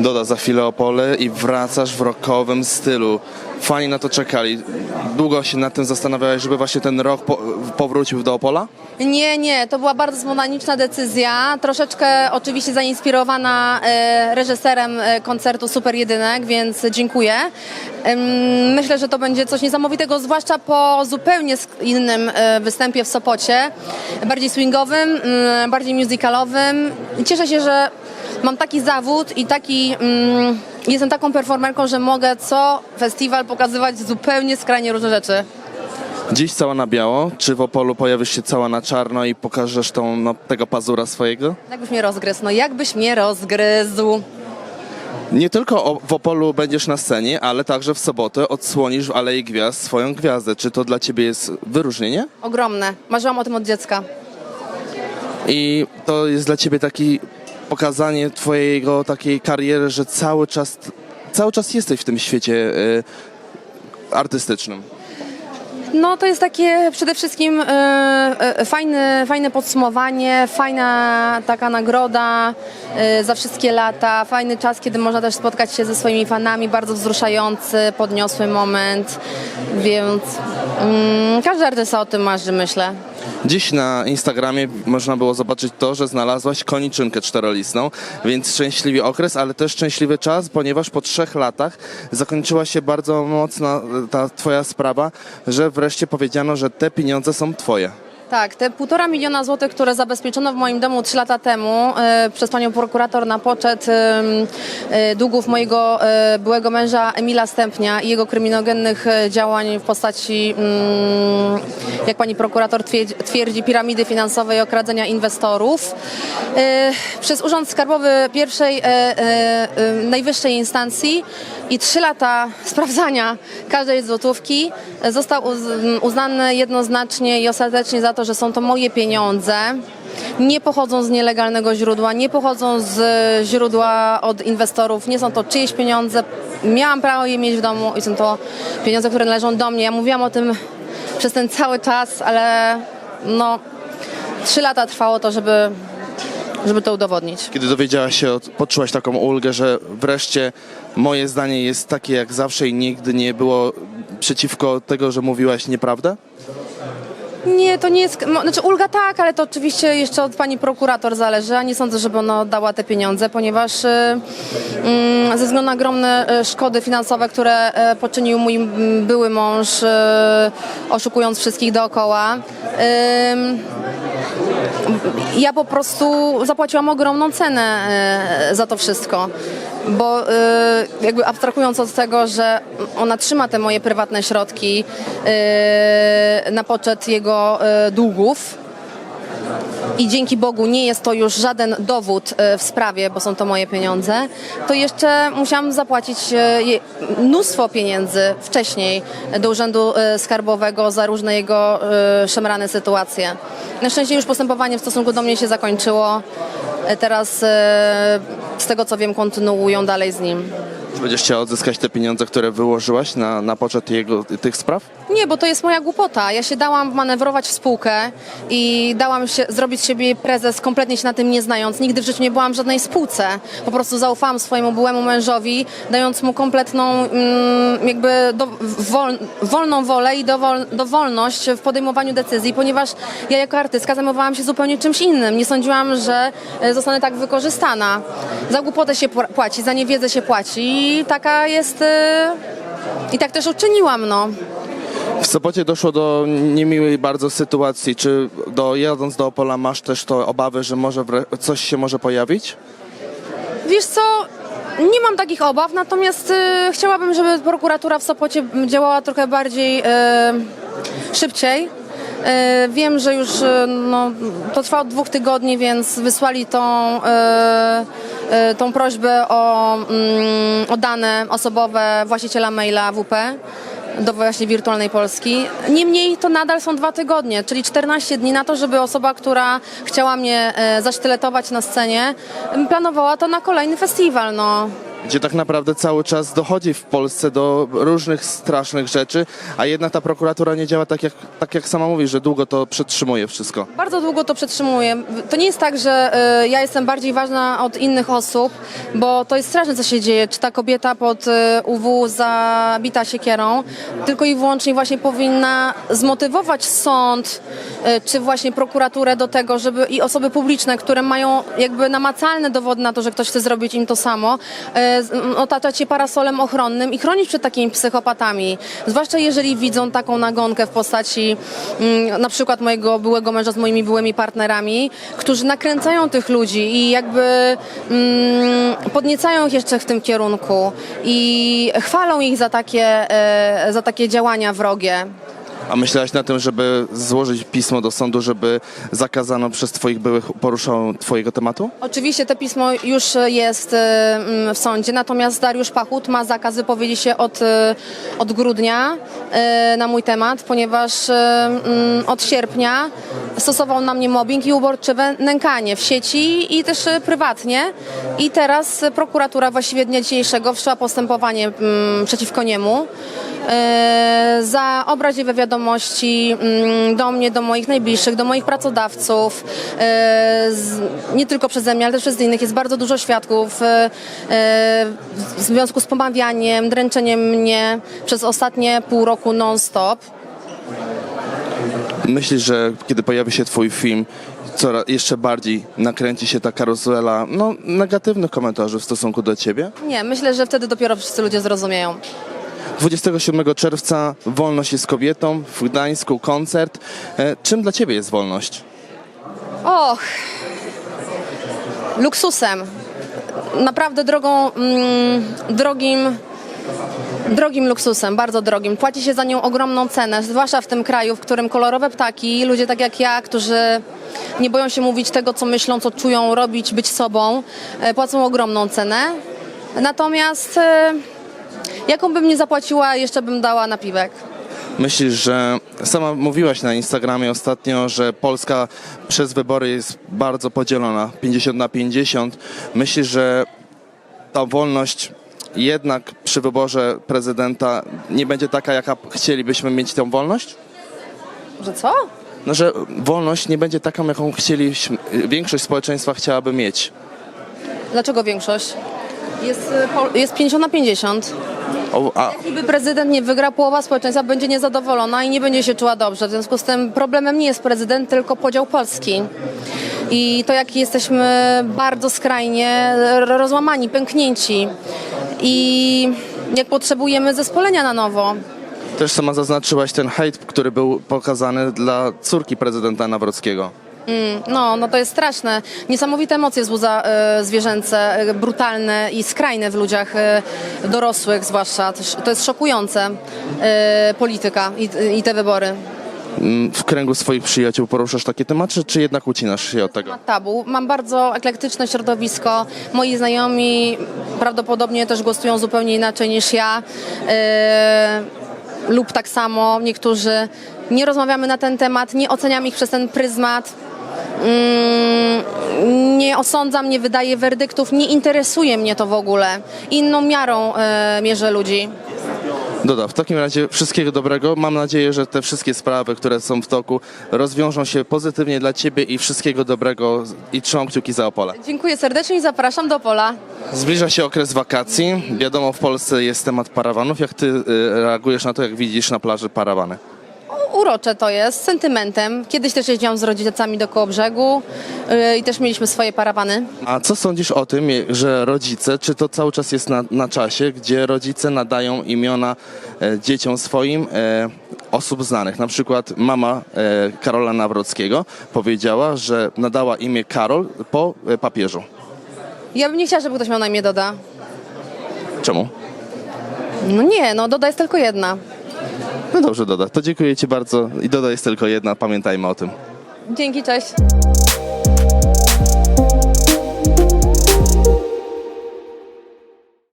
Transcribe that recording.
Doda za chwilę Opole i wracasz w rockowym stylu. Fani na to czekali. Długo się nad tym zastanawiałeś, żeby właśnie ten rok po, powrócił do Opola? Nie, nie, to była bardzo spontaniczna decyzja, troszeczkę oczywiście zainspirowana e, reżyserem e, koncertu Super Jedynek, więc dziękuję. Em, Myślę, że to będzie coś niesamowitego, zwłaszcza po zupełnie innym e, występie w Sopocie, bardziej swingowym, mm, bardziej musicalowym. Cieszę się, że mam taki zawód i taki... mm, Jestem taką performerką, że mogę co festiwal pokazywać zupełnie skrajnie różne rzeczy. Dziś cała na biało. Czy w Opolu pojawisz się cała na czarno i pokażesz tą, no, tego pazura swojego? Jakbyś mnie rozgryzł? No jakbyś mnie rozgryzł? Nie tylko o, w Opolu będziesz na scenie, ale także w sobotę odsłonisz w Alei Gwiazd swoją gwiazdę. Czy to dla ciebie jest wyróżnienie? Ogromne. Marzyłam o tym od dziecka. I to jest dla ciebie taki pokazanie twojego takiej kariery, że cały czas, cały czas jesteś w tym świecie y, artystycznym. No to jest takie przede wszystkim e, e, fajne, fajne podsumowanie, fajna taka nagroda e, za wszystkie lata, fajny czas, kiedy można też spotkać się ze swoimi fanami, bardzo wzruszający, podniosły moment, więc mm, każdy artysta o tym marzy, myślę. Dziś na Instagramie można było zobaczyć to, że znalazłaś koniczynkę czterolistną, więc szczęśliwy okres, ale też szczęśliwy czas, ponieważ po trzech latach zakończyła się bardzo mocna y, ta twoja sprawa, że wreszcie powiedziano, że te pieniądze są twoje. Tak, te półtora miliona złotych, które zabezpieczono w moim domu trzy lata temu e, przez panią prokurator na poczet e, e, długów mojego e, byłego męża Emila Stępnia i jego kryminogennych działań w postaci, mm, jak pani prokurator twierdzi, piramidy finansowej okradzenia inwestorów. E, przez Urząd Skarbowy pierwszej, e, e, najwyższej instancji i trzy lata sprawdzania każdej złotówki został uz- uznany jednoznacznie i ostatecznie za to, że są to moje pieniądze. Nie pochodzą z nielegalnego źródła, nie pochodzą z e, źródła od inwestorów, nie są to czyjeś pieniądze. Miałam prawo je mieć w domu i są to pieniądze, które należą do mnie. Ja mówiłam o tym przez ten cały czas, ale no trzy lata trwało to, żeby, żeby to udowodnić. Kiedy dowiedziałaś się, poczułaś taką ulgę, że wreszcie moje zdanie jest takie jak zawsze i nigdy nie było przeciwko tego, że mówiłaś nieprawdę? Nie, to nie jest. Znaczy, ulga tak, ale to oczywiście jeszcze od pani prokurator zależy, a nie sądzę, żeby ona dała te pieniądze, ponieważ y, mm, ze względu na ogromne y, szkody finansowe, które y, poczynił mój były mąż, y, oszukując wszystkich dookoła. Ja po prostu zapłaciłam ogromną cenę e, za to wszystko, bo e, jakby abstrahując od tego, że ona trzyma te moje prywatne środki e, na poczet jego długów, i dzięki Bogu nie jest to już żaden dowód e, w sprawie, bo są to moje pieniądze, to jeszcze musiałam zapłacić e, mnóstwo pieniędzy wcześniej do Urzędu e, Skarbowego za różne jego szemrane sytuacje. Na szczęście już postępowanie w stosunku do mnie się zakończyło. Teraz z tego co wiem kontynuują dalej z nim. Będziesz chciała odzyskać te pieniądze, które wyłożyłaś na, na poczet jego, tych spraw? Nie, bo to jest moja głupota. Ja się dałam manewrować w spółkę i dałam się zrobić z siebie prezes, kompletnie się na tym nie znając. Nigdy w życiu nie byłam w żadnej spółce. Po prostu zaufałam swojemu byłemu mężowi, dając mu kompletną mm, jakby do, wol, wolną wolę i dowol, dowolność w podejmowaniu decyzji, ponieważ ja jako artystka zajmowałam się zupełnie czymś innym. Nie sądziłam, że e, zostanę tak wykorzystana. Za głupotę się pła- płaci, za niewiedzę się płaci i taka jest... e, I tak też uczyniłam, no. W Sopocie doszło do niemiłej bardzo sytuacji. Czy do, jadąc do Opola masz też to obawy, że może coś się może pojawić? Wiesz co, nie mam takich obaw, natomiast e, chciałabym, żeby prokuratura w Sopocie działała trochę bardziej e, szybciej. E, wiem, że już e, no, to trwa od dwóch tygodni, więc wysłali tą, e, tą prośbę o, mm, o dane osobowe właściciela maila WP do właśnie wirtualnej Polski. Niemniej to nadal są dwa tygodnie, czyli 14 dni na to, żeby osoba, która chciała mnie e, zasztyletować na scenie, planowała to na kolejny festiwal. No. Gdzie tak naprawdę cały czas dochodzi w Polsce do różnych strasznych rzeczy, a jednak ta prokuratura nie działa tak jak, tak jak sama mówi, że długo to przetrzymuje wszystko. Bardzo długo to przetrzymuję. To nie jest tak, że y, ja jestem bardziej ważna od innych osób, bo to jest straszne, co się dzieje. Czy ta kobieta pod y, UW zabita siekierą, tylko i wyłącznie właśnie powinna zmotywować sąd, y, czy właśnie prokuraturę do tego, żeby i osoby publiczne, które mają jakby namacalne dowody na to, że ktoś chce zrobić im to samo, otaczać je parasolem ochronnym i chronić przed takimi psychopatami. Zwłaszcza jeżeli widzą taką nagonkę w postaci mm, na przykład mojego byłego męża z moimi byłymi partnerami, którzy nakręcają tych ludzi i jakby mm, podniecają ich jeszcze w tym kierunku i chwalą ich za takie, e, za takie działania wrogie. A myślałaś na tym, żeby złożyć pismo do sądu, żeby zakazano przez twoich byłych poruszał twojego tematu? Oczywiście to pismo już jest e, mm, w sądzie, natomiast Dariusz Pachut ma zakaz wypowiedzi się od, e, od grudnia e, na mój temat, ponieważ mm, od sierpnia stosował na mnie mobbing i uborczywe nękanie w sieci i też prywatnie. I teraz prokuratura właściwie dnia dzisiejszego wszczęła postępowanie mm, przeciwko niemu za obraźliwe wiadomości mm, do mnie, do moich najbliższych, do moich pracodawców. e, nie tylko przeze mnie, ale też przez innych. Jest bardzo dużo świadków e, e, w związku z pomawianiem, dręczeniem mnie przez ostatnie pół roku non-stop. Myślisz, że kiedy pojawi się twój film, coraz jeszcze bardziej nakręci się ta karuzela no, negatywnych komentarzy w stosunku do ciebie? Nie, myślę, że wtedy dopiero wszyscy ludzie zrozumieją. 27 czerwca Wolność jest kobietą, w Gdańsku koncert. E, czym dla ciebie jest wolność? Och, luksusem. Naprawdę drogą, mm, drogim, drogim luksusem, bardzo drogim. Płaci się za nią ogromną cenę, zwłaszcza w tym kraju, w którym kolorowe ptaki, ludzie tak jak ja, którzy nie boją się mówić tego, co myślą, co czują, robić, być sobą, e, płacą ogromną cenę. Natomiast e, jaką bym nie zapłaciła, jeszcze bym dała napiwek. Myślisz, że sama mówiłaś na Instagramie ostatnio, że Polska przez wybory jest bardzo podzielona, 50 na 50. Myślisz, że ta wolność jednak przy wyborze prezydenta nie będzie taka, jaka chcielibyśmy mieć tą wolność? Że co? No, że wolność nie będzie taką, jaką chcieliśmy, większość społeczeństwa chciałaby mieć. Dlaczego większość? Jest, e, jest 50 na 50. O, a Gdyby prezydent nie wygrał, połowa społeczeństwa będzie niezadowolona i nie będzie się czuła dobrze. W związku z tym problemem nie jest prezydent, tylko podział Polski. I to, jak jesteśmy bardzo skrajnie ro- rozłamani, pęknięci. I jak potrzebujemy zespolenia na nowo. też sama zaznaczyłaś ten hejt, który był pokazany dla córki prezydenta Nawrockiego. No, no to jest straszne. Niesamowite emocje wzbudza e, zwierzęce, e, brutalne i skrajne w ludziach e, dorosłych zwłaszcza. To, sz- to jest szokujące e, polityka i, i te wybory. Mm, W kręgu swoich przyjaciół poruszasz takie tematy, czy jednak ucinasz się od tego? tabu. Mam bardzo eklektyczne środowisko. Moi znajomi prawdopodobnie też głosują zupełnie inaczej niż ja. Lub tak samo niektórzy. Nie rozmawiamy na ten temat, nie oceniam ich przez ten pryzmat. Mm, nie osądzam, nie wydaję werdyktów, nie interesuje mnie to w ogóle. Inną miarą yy, mierzę ludzi. Doda, w takim razie wszystkiego dobrego. Mam nadzieję, że te wszystkie sprawy, które są w toku, rozwiążą się pozytywnie dla Ciebie i wszystkiego dobrego i trzymam kciuki za Opole. Dziękuję serdecznie i zapraszam do pola. Zbliża się okres wakacji. Wiadomo, w Polsce jest temat parawanów. Jak Ty y, reagujesz na to, jak widzisz na plaży parawany? Urocze to jest, sentymentem. Kiedyś też jeździłam z rodzicami do Kołobrzegu yy, i też mieliśmy swoje parawany. A co sądzisz o tym, że rodzice, czy to cały czas jest na, na czasie, gdzie rodzice nadają imiona e, dzieciom swoim e, osób znanych? Na przykład mama e, Karola Nawrockiego powiedziała, że nadała imię Karol po e, papieżu. Ja bym nie chciała, żeby ktoś miał na imię Doda. Czemu? No nie, no Doda jest tylko jedna. No dobrze, Doda. To dziękuję Ci bardzo i Doda jest tylko jedna, pamiętajmy o tym. Dzięki, cześć.